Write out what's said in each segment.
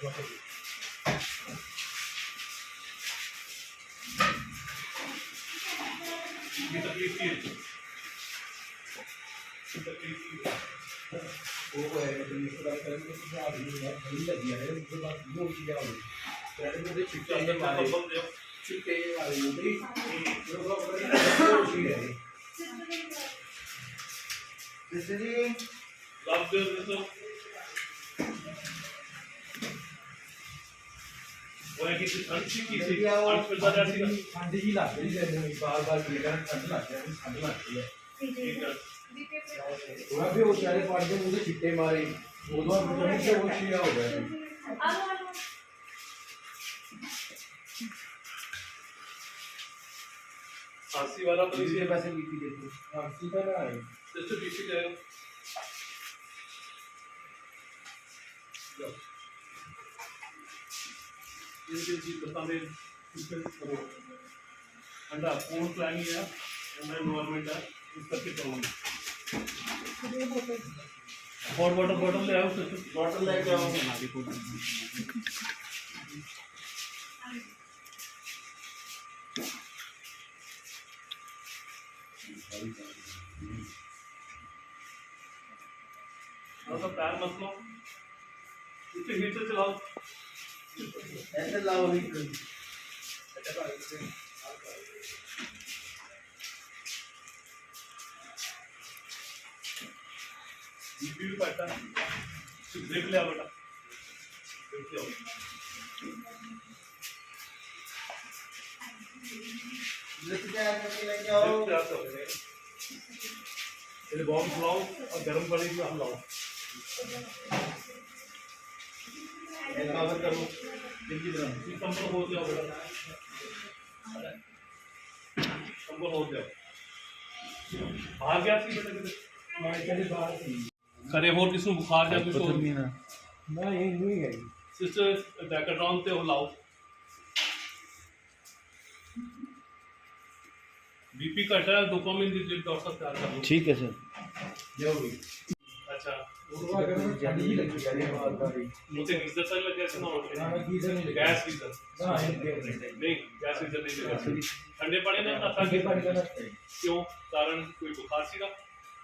ये तकलीफ की है तकलीफ की है वो है मतलब इसको बात करें तो कुछ आदमी यार भरी लगी है उसके बाद वो भी क्या हो ट्रेन में छिपके अंदर मारे छिपके आ रही है भाई वो लोग कर रहे हैं जैसे जी लाभ दे तो ਲੱਗੀ ਸੀ ਠੰਡ ਸੀ ਕੀ ਸੀ? ਅੱਜ ਫਿਰ ਬਾਅਦ ਅਸੀਂ ਠੰਡ ਹੀ ਲੱਗ ਰਹੀ ਹੈ ਮੈਨੂੰ ਬਾਰ ਬਾਰ ਜਿਹੜਾ ਠੰਡ ਲੱਗ ਰਿਹਾ ਠੰਡ ਲੱਗ ਰਹੀ ਹੈ। ਠੀਕ ਹੈ ਥੋੜਾ ਵੀ ਉਹ ਚਾਰੇ ਪਾੜ ਦੇ ਮੂੰਹ ਤੇ ਛਿੱਟੇ ਮਾਰੇ ਉਦੋਂ ਮੈਨੂੰ ਕਿ ਉਹ ਸ਼ੀਆ ਹੋ ਗਿਆ ਆਸੀ ਵਾਲਾ ਪੁਲਿਸ ਦੇ ਪਾਸੇ ਕੀਤੀ ਦੇਖੋ ਆਸੀ ਦਾ ਨਾ ਹੈ ਜਸਟ ਡੀਸੀ ਦਾ ఇంటికి బతామే इसमें करो। अंडा पूर्ण प्लानिंग है अंडा इन्वायरमेंट है इस करके करूँगा और वाटर बॉटल ले आओ बॉटल ले के आओ। थोड़ा सा पैर मसलो इसके हीटर चलाओ ऐसे लाओ देख लिया बेटा देख लिया लेके लेके आओ ये बॉम्ब लाओ और गर्म पानी में हम लाओ कवर करो दिल्ली तरह ये कंबल हो गया बेटा कंबल हो गया। बाहर गया सी बेटा मैं चले बाहर थी। करे और किसी बुखार या कुछ और ना ये नहीं है। सिस्टर डैकाड्रॉन ते हो लाओ। बीपी घट है डोपामिन दी ड्रिप डॉक्टर साहब ठीक है सर जो भी अच्छा। मुझे गीजर सा लगा। ऐसा ना हो गैस हाँ, गीजर नहीं गैस गीजर हाँ, हाँ, नहीं लगा। ठंडे पानी में नशा ठंडे पानी का नशा क्यों? कारण कोई बुखार सी का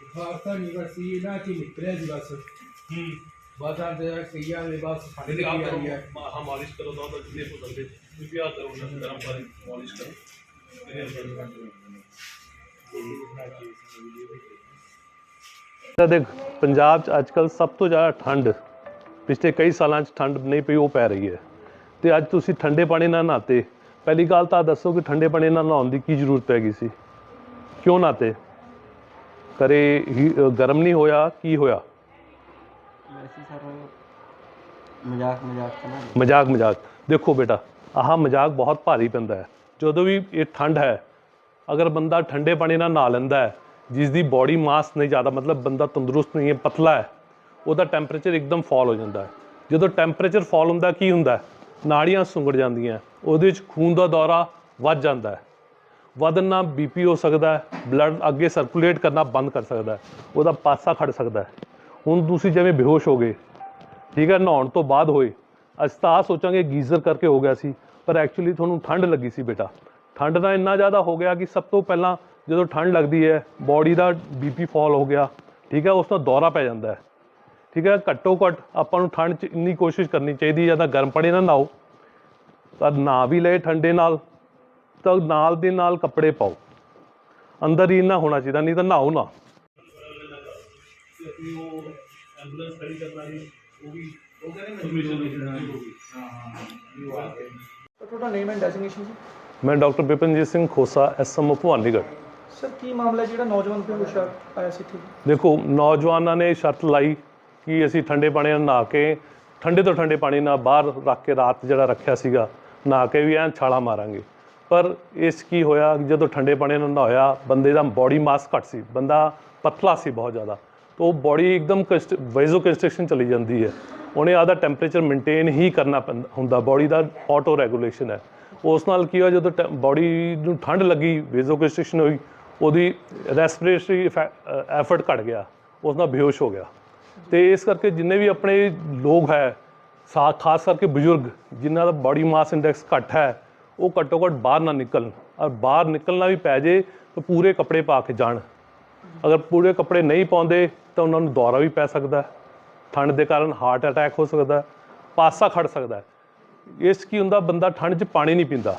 बुखार था लीवर सी ना कि निकले जी बस। हम्म। बस आप जरा सही आ बस खाने आप करो। हाँ मालिश करो तो जितने को बंदे क्योंकि आप करो ना गर्म पानी मालिश करो। ਤਾਂ ਦੇਖ ਪੰਜਾਬ 'ਚ ਅੱਜਕੱਲ ਸਭ ਤੋਂ ਜ਼ਿਆਦਾ ਠੰਡ ਪਿਛਲੇ ਕਈ ਸਾਲਾਂ 'ਚ ਠੰਡ ਨਹੀਂ ਪਈ ਉਹ ਪੈ ਰਹੀ ਹੈ। ਤੇ ਅੱਜ ਤੁਸੀਂ ਠੰਡੇ ਪਾਣੀ ਨਾਲ ਨਹਾਤੇ ਪਹਿਲੀ ਗੱਲ ਤਾਂ ਦੱਸੋ ਕਿ ਠੰਡੇ ਪਾਣੀ ਨਾਲ ਨਹਾਉਣ ਦੀ ਕੀ ਜ਼ਰੂਰਤ ਪੈ ਗਈ ਸੀ? ਕਿਉਂ ਨਹਾਤੇ? ਕਰੇ ਗਰਮ ਨਹੀਂ ਹੋਇਆ ਕੀ ਹੋਇਆ? ਮਜ਼ਾਕ ਮਜ਼ਾਕ। ਦੇਖੋ ਬੇਟਾ ਆਹ ਮਜ਼ਾਕ ਬਹੁਤ ਭਾਰੀ ਪੈਂਦਾ ਹੈ। ਜਦੋਂ ਵੀ ਇਹ ਠੰਡ ਹੈ ਅਗਰ ਬੰਦਾ ਠੰਡੇ ਪਾਣੀ ਨਾਲ ਨਹਾ ਲੈਂਦਾ ਹੈ ਜਿਸ ਦੀ ਬਾਡੀ ਮਾਸ ਨਹੀਂ ਜ਼ਿਆਦਾ, ਮਤਲਬ ਬੰਦਾ ਤੰਦਰੁਸਤ ਨਹੀਂ ਹੈ, ਪਤਲਾ ਹੈ, ਉਹਦਾ ਟੈਂਪਰੇਚਰ ਇੱਕਦਮ ਫਾਲ ਹੋ ਜਾਂਦਾ ਹੈ। ਜਦੋਂ ਟੈਂਪਰੇਚਰ ਫਾਲ ਹੁੰਦਾ, ਕੀ ਹੁੰਦਾ ਨਾੜੀਆਂ ਸੁੰਗੜ ਜਾਂਦੀਆਂ ਉਹਦੇ ਵਿੱਚ ਖੂਨ ਦਾ ਦੌਰਾ ਵੱਧ ਜਾਂਦਾ ਹੈ। ਵਧਣ ਨਾਲ ਬੀਪੀ ਹੋ ਸਕਦਾ ਹੈ ਬਲੱਡ ਅੱਗੇ ਸਰਕੂਲੇਟ ਕਰਨਾ ਬੰਦ ਕਰ ਸਕਦਾ ਹੈ, ਉਹਦਾ ਪਾਸਾ ਖੜ ਸਕਦਾ ਹੈ। ਹੁਣ ਤੁਸੀਂ ਜਿਵੇਂ ਬੇਹੋਸ਼ ਹੋ ਗਏ ਠੀਕ ਹੈ, ਨਹਾਉਣ ਤੋਂ ਬਾਅਦ ਹੋਏ, ਅਸੀਂ ਤਾਂ ਆਹ ਸੋਚਾਂਗੇ ਗੀਜ਼ਰ ਕਰਕੇ ਹੋ ਗਿਆ ਸੀ, ਪਰ ਐਕਚੁਅਲੀ ਤੁਹਾਨੂੰ ਠੰਡ ਲੱਗੀ ਸੀ ਬੇਟਾ। ਠੰਡ ਦਾ ਇੰਨਾ ਜ਼ਿਆਦਾ ਹੋ ਗਿਆ ਕਿ ਸਭ ਤੋਂ ਪਹਿਲਾਂ ਜਦੋਂ ਠੰਡ ਲੱਗਦੀ ਹੈ ਬਾਡੀ ਦਾ ਬੀਪੀ ਫਾਲ ਹੋ ਗਿਆ ਠੀਕ ਹੈ ਉਸ ਦਾ ਦੌਰਾ ਪੈ ਜਾਂਦਾ ਹੈ। ਠੀਕ ਹੈ ਘੱਟੋ ਘੱਟ ਆਪਾਂ ਨੂੰ ਠੰਡ 'ਚ ਇੰਨੀ ਕੋਸ਼ਿਸ਼ ਕਰਨੀ ਚਾਹੀਦੀ ਜਾਂ ਤਾਂ ਗਰਮ ਪੜੇ ਨਾ ਨਾਓ। ਤਾਂ ਨਾ ਵੀ ਲਏ ਠੰਡੇ ਨਾਲ ਤਾਂ ਨਾਲ ਦੇ ਨਾਲ ਕੱਪੜੇ ਪਾਓ। ਅੰਦਰ ਹੀ ਨਾ ਹੋਣਾ ਚਾਹੀਦਾ ਨਹੀਂ ਤਾਂ ਨਾਓ ਨਾ। ਤੁਹਾਡਾ ਨੇਮ ਐਂਡ ਡੈਸੀਗਨੇਸ਼ਨ ਮੈਂ doctor Bipanjit Singh Khosa SMO Bhawanigarh. Sir, ਕੀ ਮਾਮਲਾ ਜਿਹੜਾ ਨੌਜਵਾਨ ਬੇਹੋਸ਼ ਆ- ਆਇਆ ਸੀ ਇੱਥੇ? ਦੇਖੋ, ਨੌਜਵਾਨਾਂ ਨੇ ਸ਼ਰਤ ਲਾਈ ਕਿ ਅਸੀਂ ਠੰਡੇ ਪਾਣੀ ਨਾਲ ਨਹਾ ਕੇ, ਠੰਡੇ ਤੋਂ ਠੰਡੇ ਪਾਣੀ ਨਾਲ ਬਾਹਰ ਰੱਖ ਕੇ ਰਾਤ ਜਿਹੜਾ ਰੱਖਿਆ ਸੀਗਾ, ਨਹਾ ਕੇ ਵੀ ਐਂ ਛਾਲਾ ਮਾਰਾਂਗੇ। ਪਰ ਇਸ ਕੀ ਹੋਇਆ? ਜਦੋਂ ਠੰਡੇ ਪਾਣੀ ਨਾਲ ਨਹਾਇਆ, ਬੰਦੇ ਦਾ ਬਾਡੀ ਮਾਸ ਘੱਟ ਸੀ, ਬੰਦਾ ਪਤਲਾ ਸੀ ਬਹੁਤ ਜ਼ਿਆਦਾ। ਤਾਂ ਉਹ ਬਾਡੀ ਇੱਕਦਮ ਵੈਜ਼ੋ ਕੰਸਟ੍ਰਕਸ਼ਨ ਚਲੀ ਜਾਂਦੀ ਹੈ। ਉਹਨੇ ਆਦਾ ਟੈਂਪਰੇਚਰ ਮੇਨਟੇਨ ਹੀ ਕਰਨਾ ਪੈਂਦਾ ਹੁੰਦਾ ਬਾਡੀ ਦਾ ਆਟੋ ਰੈਗੂਲੇਸ਼ਨ ਹੈ। ਉਸ ਨਾਲ ਕੀ ਹੋਇਆ? ਜਦੋਂ ਬਾਡੀ ਨੂੰ ਠੰਡ ਲੱਗੀ ਵੈਜ਼ੋ ਕੰਸਟ੍ਰਕਸ਼ਨ ਹੋਈ ਉਹਦੀ ਰੈਸਪੀਰੇਟਰੀ ਐਫਰਟ ਘਟ ਗਿਆ ਉਸ ਨਾਲ ਬੇਹੋਸ਼ ਹੋ ਗਿਆ। ਤੇ ਇਸ ਕਰਕੇ ਜਿੰਨੇ ਵੀ ਆਪਣੇ ਲੋਕ ਹੈ, ਸਾ, ਖਾਸ ਕਰਕੇ ਬਜ਼ੁਰਗ, ਜਿਨ੍ਹਾਂ ਦਾ ਬਾਡੀ ਮਾਸ ਇੰਡੈਕਸ ਘੱਟ ਹੈ, ਉਹ ਘੱਟੋ ਘੱਟ ਬਾਹਰ ਨਾ ਨਿਕਲਣ। ਔਰ ਬਾਹਰ ਨਿਕਲਣਾ ਵੀ ਪੈ ਜੇ, ਤਾਂ ਪੂਰੇ ਕੱਪੜੇ ਪਾ ਕੇ ਜਾਣ। ਅਗਰ ਪੂਰੇ ਕੱਪੜੇ ਨਹੀਂ ਪਾਉਂਦੇ, ਤਾਂ ਉਹਨਾਂ ਨੂੰ ਦੌਰਾ ਵੀ ਪੈ ਸਕਦਾ ਹੈ। ਠੰਡ ਦੇ ਕਾਰਨ ਹਾਰਟ ਅਟੈਕ ਹੋ ਸਕਦਾ ਹੈ, ਪਾਸਾ ਖੜ ਸਕਦਾ ਹੈ। ਇਸ ਕੀ ਹੁੰਦਾ, ਬੰਦਾ ਠੰਡ 'ਚ ਪਾਣੀ ਨਹੀਂ ਪੀਂਦਾ।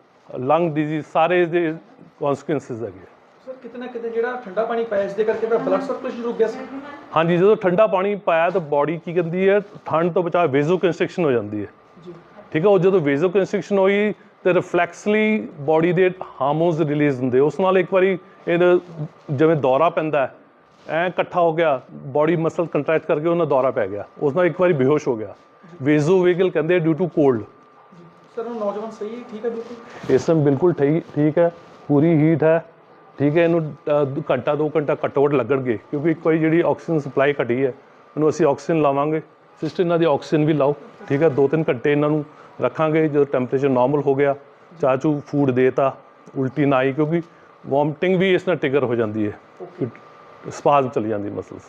ਲੰਗ ਡਿਜ਼ੀਜ਼ ਸਾਰੇ ਦੇ ਕਨਸੀਕੁਐਂਸਸ ਹੈਗੇ ਸਰ ਕਿਤੇ ਨਾ ਕਿਤੇ ਜਿਹੜਾ ਠੰਡਾ ਪਾਣੀ ਪਾਇਆ ਇਸ ਦੇ ਕਰਕੇ ਤਾਂ ਬਲੱਡ ਸਰਕੂਲੇਸ਼ਨ ਰੁਕ ਗਿਆ ਸੀ? ਹਾਂਜੀ ਜਦੋਂ ਠੰਡਾ ਪਾਣੀ ਪਾਇਆ ਤਾਂ ਬਾਡੀ ਕੀ ਕਹਿੰਦੀ ਹੈ ਠੰਡ ਤੋਂ ਬਚਾ ਵੇਜ਼ੋ ਕੰਸਟ੍ਰਿਕਸ਼ਨ ਹੋ ਜਾਂਦੀ ਹੈ। ਜੀ। ਠੀਕ ਹੈ ਉਹ ਜਦੋਂ ਵੇਜ਼ੋ ਕੰਸਟ੍ਰਿਕਸ਼ਨ ਹੋਈ ਤੇ ਰਿਫਲੈਕਸਲੀ ਬਾਡੀ ਦੇ ਹਾਰਮੋਨਸ ਰਿਲੀਜ਼ ਹੁੰਦੇ ਉਸ ਨਾਲ ਇੱਕ ਵਾਰੀ ਇਹ ਜਿਵੇਂ ਦੌਰਾ ਪੈਂਦਾ ਹੈ ਐ ਇਕੱਠਾ ਹੋ ਗਿਆ ਬਾਡੀ ਮਸਲ ਕੰਟਰੈਕਟ ਕਰਕੇ ਉਹਨਾਂ ਦੌਰਾ ਪੈ ਗਿਆ। ਉਸ ਨਾਲ ਇੱਕ ਵਾਰੀ ਬੇਹੋਸ਼ ਹੋ ਗਿਆ। ਵੇਜ਼ੋ ਵੇਗਲ ਕਹਿੰਦੇ ਡਿਊ ਟੂ ਕੋਲਡ ਸਰ ਉਹ ਨੌਜਵਾਨ ਸਹੀ ਹੈ ਠੀਕ ਹੈ ਬਿਲਕੁਲ? ਇਸ ਟਾਈਮ ਬਿਲਕੁਲ ਠੀਕ ਠੀਕ ਹੈ ਪੂਰੀ ਹੀਟ ਹੈ। ਠੀਕ ਹੈ ਇਹਨੂੰ ਅ, ਘੰਟਾ ਦੋ ਘੰਟਾ ਘੱਟੋ ਘੱਟ ਲੱਗਣਗੇ ਕਿਉਂਕਿ ਇੱਕ ਵਾਰੀ ਜਿਹੜੀ ਆਕਸੀਜਨ ਸਪਲਾਈ ਘਟੀ ਹੈ ਇਹਨੂੰ ਅਸੀਂ ਆਕਸੀਜਨ ਲਾਵਾਂਗੇ। ਸਿਸਟਰ ਇਹਨਾਂ ਦੀ ਆਕਸੀਜਨ ਵੀ ਲਾਓ ਠੀਕ ਹੈ ਦੋ ਤਿੰਨ ਘੰਟੇ ਇਹਨਾਂ ਨੂੰ ਰੱਖਾਂਗੇ ਜਦੋਂ ਟੈਂਪਰੇਚਰ ਨਾਰਮਲ ਹੋ ਗਿਆ ਚਾਚੂ ਫੂਡ ਦੇਤਾ ਉਲਟੀ ਨਾ ਆਈ ਕਿਉਂਕਿ ਵੋਮਟਿੰਗ ਵੀ ਇਸ ਨਾਲ ਟ੍ਰਿਗਰ ਹੋ ਜਾਂਦੀ ਹੈ। ਸਪਾਜ਼ਮ ਚਲੀ ਜਾਂਦੀ ਮਸਲਸ